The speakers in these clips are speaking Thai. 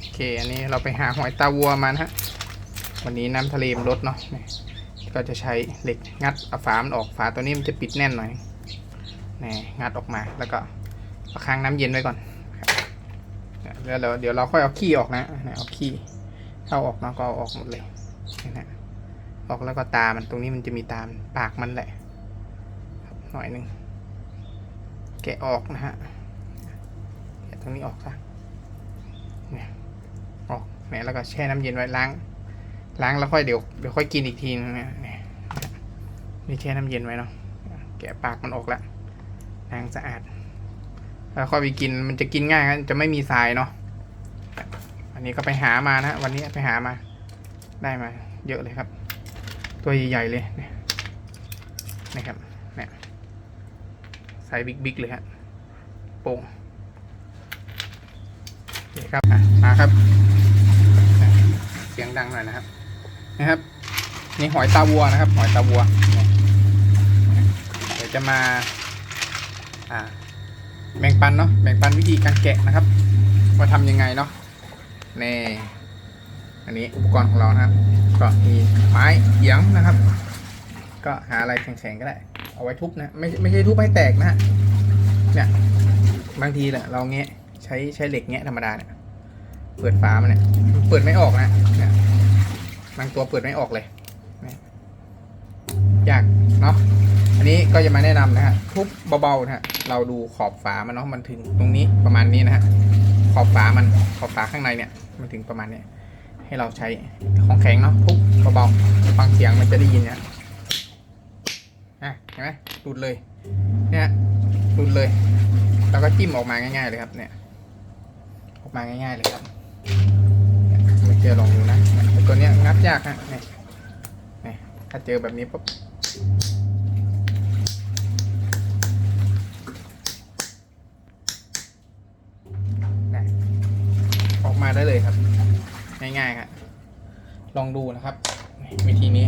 โอเค อันนี้เราไปหาหอยตาวัวมานะฮะ วันนี้น้ำทะเลมันลดเนาะ ก็จะใช้เหล็กงัดเอาฝามันออก ฝาตัวนี้มันจะปิดแน่นหน่อยนี่งัดออกมา แล้วก็เอาค้างน้ำเย็นไว้ก่อนแล้วเดี๋ยวเดี๋ยวเราค่อยเอาขี้ออกนะเอาขี้เข้าออกเนาะก็เอาออกหมดเลยนะออกแล้วก็ตามันตรงนี้มันจะมีตามปากมันแหละ หน่อยหนึ่งแกะออกนะฮะแกะตรงนี้ออกซะ เนี่ยแล้วก็แช่น้ำเย็นไว้ล้าง ล้างแล้วค่อยเดี๋ยวเดี๋ยวค่อยกินอีกทีนึงนะเนี่ยนี่แช่น้ำเย็นไว้เนาะแกะปากมันออกแล้วล้างสะอาดแล้วค่อยไปกินมันจะกินง่ายครับจะไม่มีทรายเนาะอันนี้ก็ไปหามานะวันนี้ไปหามาได้มา เยอะเลยครับ ตัวใหญ่ๆเลยนี่นะครับเนี่ยไซส์บิ๊กๆเลยฮะโป่งโอเคครับมาครับ เสียงดังหน่อยนะครับ นะครับ นี่หอยตาวัวนะครับ หอยตาวัว เดี๋ยวจะมา อ่า แบ่งปันเนาะ แบ่งปันวิธีการแกะนะครับ ว่าทำยังไงเนาะนี่อันนี้อุปกรณ์ของเรานะครับ ก็มีไม้เขียงนะครับ ก็หาอะไรแข็งๆก็ได้ เอาไว้ทุบนะ ไม่ไม่ใช่ทุบให้แตกนะฮะ เนี่ย บางทีแหละเราแงะใช้ใช้เหล็กแงะธรรมดาเนี่ย เปิดฝามันเนี่ย เปิดไม่ออกนะ บางตัวเปิดไม่ออกเลยยากเนาะอันนี้ก็จะมาแนะนำนะฮะทุบเบาๆนะฮะเราดูขอบฝามันเนาะมันถึงตรงนี้ประมาณนี้นะฮะขอบฝามันขอบฝาข้างในเนี่ยมันถึงประมาณเนี้ยให้เราใช้ของแข็งเนาะทุบเบาๆฟังเสียงมันจะได้ยินเนี่ยอะเห็นไหมหลุดเลยเนี่ยหลุดเลย แล้วก็จิ้มออกมาง่าย ๆ เลยครับเนี่ย ออกมาง่าย ๆ เลยครับไม่เจอลองดูนะ ตัวเนี้ยงัดยากฮะนี่นี่ถ้าเจอแบบนี้ปุ๊บนี่ออกมาได้เลยครับ ง่ายๆครับลองดูนะครับ วิธีนี้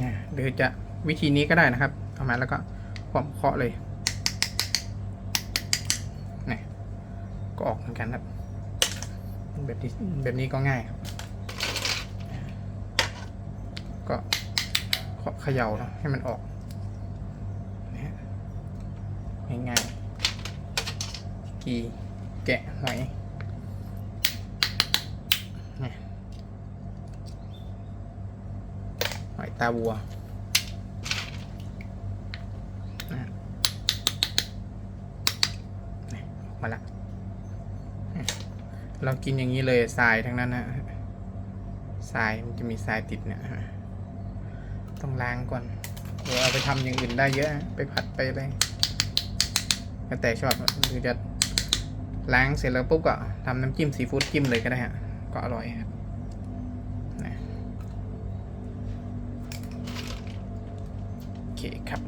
นี่ยหรือจะวิธีนี้ก็ได้นะครับเอามาแล้วก็ผมเคาะเลยนี่ยก็ออกเหมือนกันครับ แบบนี้แบบนี้ก็ง่ายครับ ก็เขย่าเนาะให้มันออกง่ายๆกีแกะหอยหอยตาวัวออกมาละ เรากินอย่างนี้เลยทรายทั้งนั้นนะทรายมันจะมีทรายติดเนี่ย ต้องล้างก่อนเดี๋ยวเอาไปทำอย่างอื่นได้เยอะ ไปผัดไปอะไรก็แต่ชอบหรือจะล้างเสร็จแล้วปุ๊บก็ทำน้ำจิ้มซีฟู้ดจิ้มเลยก็ได้ฮะก็อร่อยครับนะโอเคครับ